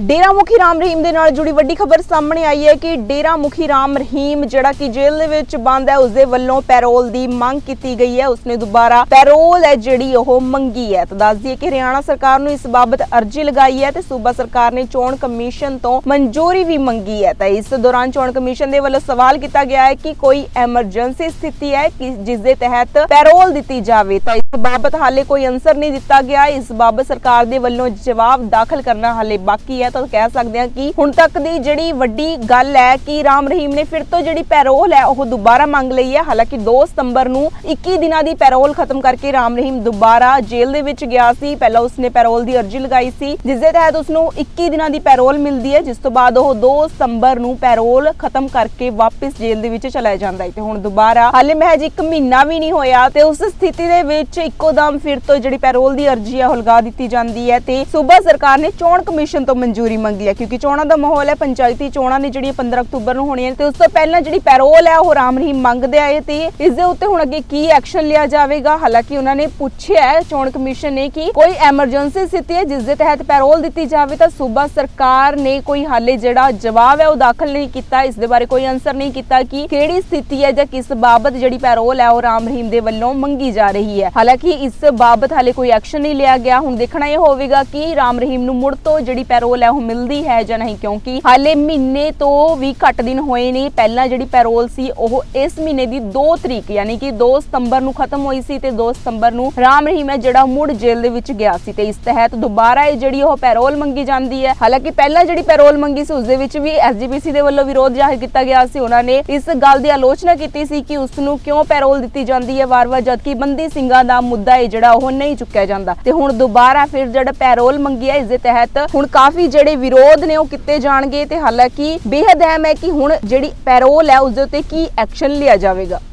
ਡੇਰਾ ਮੁਖੀ ਰਾਮ ਰਹੀਮ ਦੇ ਨਾਲ ਜੁੜੀ ਵੱਡੀ ਖਬਰ ਸਾਹਮਣੇ ਆਈ ਹੈ ਕਿ ਡੇਰਾ ਮੁਖੀ ਰਾਮ ਰਹੀਮ, ਜਿਹੜਾ ਕਿ ਜੇਲ੍ਹ ਦੇ ਵਿੱਚ ਬੰਦ ਹੈ, ਉਸਦੇ ਵੱਲੋਂ ਪੈਰੋਲ ਦੀ ਮੰਗ ਕੀਤੀ ਗਈ ਹੈ। ਉਸਨੇ ਦੁਬਾਰਾ ਪੈਰੋਲ ਹੈ ਜਿਹੜੀ ਉਹ ਮੰਗੀ ਹੈ। ਤਾਂ ਦੱਸ ਦਈਏ ਕਿ ਹਰਿਆਣਾ ਸਰਕਾਰ ਨੂੰ ਇਸ ਬਾਬਤ ਅਰਜ਼ੀ ਲਗਾਈ ਹੈ ਤੇ ਸੂਬਾ ਸਰਕਾਰ ਨੇ ਚੋਣ ਕਮਿਸ਼ਨ ਤੋਂ ਮਨਜ਼ੂਰੀ ਵੀ ਮੰਗੀ ਹੈ। ਤਾਂ ਇਸ ਦੌਰਾਨ ਚੋਣ ਕਮਿਸ਼ਨ ਦੇ ਵੱਲੋਂ ਸਵਾਲ ਕੀਤਾ ਗਿਆ ਹੈ ਕਿ ਕੋਈ ਐਮਰਜੈਂਸੀ ਸਥਿਤੀ ਹੈ ਕਿ ਜਿਸ ਦੇ ਤਹਿਤ ਪੈਰੋਲ ਦਿੱਤੀ ਜਾਵੇ। ਤਾਂ ਇਸ ਬਾਬਤ ਹਾਲੇ ਕੋਈ ਅਨਸਰ ਨਹੀਂ ਦਿੱਤਾ ਗਿਆ। ਇਸ ਬਾਬਤ ਸਰਕਾਰ ਦੇ ਵੱਲੋਂ ਜਵਾਬ ਦਾਖਲ ਕਰਨਾ ਹਾਲੇ ਬਾਕੀ ਹੈ। ਤਾਂ ਕਹਿ ਸਕਦੇ ਹਾਂ ਕਿ ਹੁਣ ਤੱਕ ਦੀ ਜਿਹੜੀ ਵੱਡੀ ਗੱਲ ਹੈ ਕਿ ਰਾਮ ਰਹੀਮ ਨੇ ਫਿਰ ਤੋਂ ਜਿਹੜੀ ਪੈਰੋਲ ਹੈ, ਉਹ ਦੁਬਾਰਾ ਮੰਗ ਲਈ ਹੈ। ਹਾਲਾਂਕਿ 2 ਸਤੰਬਰ ਨੂੰ 21 ਦਿਨਾਂ ਦੀ ਪੈਰੋਲ ਖਤਮ ਕਰਕੇ ਰਾਮ ਰਹੀਮ ਦੁਬਾਰਾ ਜੇਲ੍ਹ ਦੇ ਵਿੱਚ ਗਿਆ ਸੀ। ਪਹਿਲਾਂ ਉਸਨੇ ਪੈਰੋਲ ਦੀ ਅਰਜ਼ੀ ਲਗਾਈ ਸੀ, ਜਿਸ ਦੇ ਤਹਿਤ ਉਸਨੂੰ 21 ਦਿਨਾਂ ਦੀ ਪੈਰੋਲ ਮਿਲਦੀ ਹੈ, ਜਿਸ ਤੋਂ ਬਾਅਦ ਉਹ 2 ਸਤੰਬਰ ਨੂੰ ਪੈਰੋਲ ਖਤਮ ਕਰਕੇ ਵਾਪਸ ਜੇਲ੍ਹ ਦੇ ਵਿੱਚ ਚਲਾ ਜਾਂਦਾ ਹੈ। ਤੇ ਹੁਣ ਦੁਬਾਰਾ, ਹਾਲੇ ਮਹਿਜ 1 ਮਹੀਨਾ ਵੀ ਨਹੀਂ ਹੋਇਆ ਤੇ ਉਸ ਸਥਿਤੀ ਦੇ ਵਿੱਚ ਇੱਕੋ ਦਮ ਫਿਰ ਤੋਂ ਜਿਹੜੀ ਪੈਰੋਲ ਦੀ ਅਰਜ਼ੀ ਹੈ, ਉਹ ਲਗਾ ਦਿੱਤੀ ਜਾਂਦੀ ਹੈ। ਤੇ ਸੂਬਾ ਸਰਕਾਰ ਨੇ ਚੋਣ ਕਮਿਸ਼ਨ ਤੋਂ ਮਨਜ਼ੂਰੀ ਮੰਗੀ ਹੈ, ਕਿਉਂਕਿ ਚੋਣਾਂ ਦਾ ਮਾਹੌਲ ਹੈ, ਪੰਚਾਇਤੀ ਚੋਣਾਂ ਨੇ ਜਿਹੜੀਆਂ 15 ਅਕਤੂਬਰ ਨੂੰ ਹੋਣੀਆਂ ਤੇ ਉਸ ਤੋਂ ਪਹਿਲਾਂ ਜਿਹੜੀ ਪੈਰੋਲ ਹੈ, ਉਹ ਰਾਮ ਰਹੀਮ ਮੰਗਦੇ ਆਏ ਤੇ ਇਸ ਦੇ ਉੱਤੇ ਹੁਣ ਅੱਗੇ ਕੀ ਐਕਸ਼ਨ ਲਿਆ ਜਾਵੇਗਾ? ਹਾਲਾਂਕਿ ਉਹਨਾਂ ਨੇ ਪੁੱਛਿਆ ਹੈ, ਚੋਣ ਕਮਿਸ਼ਨ ਨੇ ਕਿ ਕੋਈ ਐਮਰਜੈਂਸੀ ਸਥਿਤੀ ਹੈ, ਜਿਸ ਦੇ ਤਹਿਤ ਪੈਰੋਲ ਦਿੱਤੀ ਜਾਵੇ ਤਾਂ ਸੂਬਾ ਸਰਕਾਰ ਨੇ ਕੋਈ ਹਾਲੇ ਜਿਹੜਾ ਜਵਾਬ ਹੈ, ਉਹ ਦਾਖਲ ਨਹੀਂ ਕੀਤਾ। ਇਸ ਦੇ ਬਾਰੇ ਕੋਈ ਆਨਸਰ ਨਹੀਂ ਕੀਤਾ ਕਿ ਕਿਹੜੀ ਸਥਿਤੀ ਹੈ ਜਾਂ ਕਿਸ ਬਾਬਤ ਜਿਹੜੀ ਪੈਰੋਲ ਹੈ, ਉਹ ਰਾਮ ਰਹੀਮ ਦੇ ਵੱਲੋਂ ਮੰਗੀ ਜਾ ਰਹੀ ਹੈ। ਹਾਲਾਂਕਿ ਇਸ ਬਾਬਤ ਹਾਲੇ ਕੋਈ ਐਕਸ਼ਨ ਨਹੀਂ ਲਿਆ ਗਿਆ। ਹੁਣ ਦੇਖਣਾ ਇਹ ਹੋਵੇਗਾ ਕਿ ਰਾਮ ਰਹੀਮ ਨੂੰ ਮੁੜ ਤੋਂ ਜਿਹੜੀ ਪੈਰੋਲ ਹੈ ਉਹ ਮਿਲਦੀ ਹੈ ਜਾਂ ਨਹੀਂ, ਕਿਉਂਕਿ ਹਾਲੇ ਮਹੀਨੇ ਤੋਂ ਵੀ ਘੱਟ ਦਿਨ ਹੋਏ ਨੇ। ਪਹਿਲਾਂ ਜਿਹੜੀ ਪੈਰੋਲ ਸੀ, ਉਹ ਇਸ ਮਹੀਨੇ ਦੀ 2 ਤਰੀਕ, ਯਾਨੀ ਕਿ 2 ਸਤੰਬਰ ਨੂੰ ਖਤਮ ਹੋਈ ਸੀ ਤੇ 2 ਸਤੰਬਰ ਨੂੰ ਰਾਮ ਰਹੀਮ ਹੈ ਜਿਹੜਾ ਮੁੜ ਜੇਲ੍ਹ ਦੇ ਵਿੱਚ ਗਿਆ ਸੀ। ਤੇ ਇਸ ਤਹਿਤ ਦੁਬਾਰਾ ਇਹ ਜਿਹੜੀ ਉਹ ਪੈਰੋਲ ਮੰਗੀ ਜਾਂਦੀ ਹੈ। ਹਾਲਾਂਕਿ ਪਹਿਲਾਂ ਜਿਹੜੀ ਪੈਰੋਲ ਮੰਗੀ ਸੀ ਉਸ ਦੇ ਵਿੱਚ ਵੀ ਐਸਜੀਪੀਸੀ ਦੇ ਵੱਲੋਂ ਵਿਰੋਧ ਜ਼ਾਹਿਰ ਕੀਤਾ ਗਿਆ ਸੀ। ਉਹਨਾਂ ਨੇ ਇਸ ਗੱਲ ਦੀ ਆਲੋਚਨਾ ਕੀਤੀ ਸੀ ਕਿ ਉਸ ਨੂੰ ਕਿਉਂ ਪੈਰੋਲ ਦਿੱਤੀ ਜਾਂਦੀ ਹੈ ਵਾਰ-ਵਾਰ, ਜਦਕਿ ਬੰਦੀ ਸਿੰਘਾਂ ਦਾ ਮੁੱਦਾ ਹੈ ਜਿਹੜਾ ਉਹ ਨਹੀਂ ਚੁੱਕਿਆ ਜਾਂਦਾ। ਤੇ ਹੁਣ ਦੁਬਾਰਾ ਫਿਰ ਜਿਹੜਾ ਪੈਰੋਲ ਮੰਗੀ ਹੈ ਇਸ ਦੇ ਤਹਿਤ ਹੁਣ ਕਾਫੀ ਜਿਹੜੇ ਵਿਰੋਧ ਨੇ ਉਹ ਕੀਤੇ ਜਾਣਗੇ ਤੇ ਹਾਲਾਂਕਿ ਬੇਹੱਦ ਅਹਿਮ ਹੈ ਕਿ ਹੁਣ ਜਿਹੜੀ ਪੈਰੋਲ ਹੈ ਉਸ ਦੇ ਉੱਤੇ ਕੀ ਐਕਸ਼ਨ ਲਿਆ ਜਾਵੇਗਾ।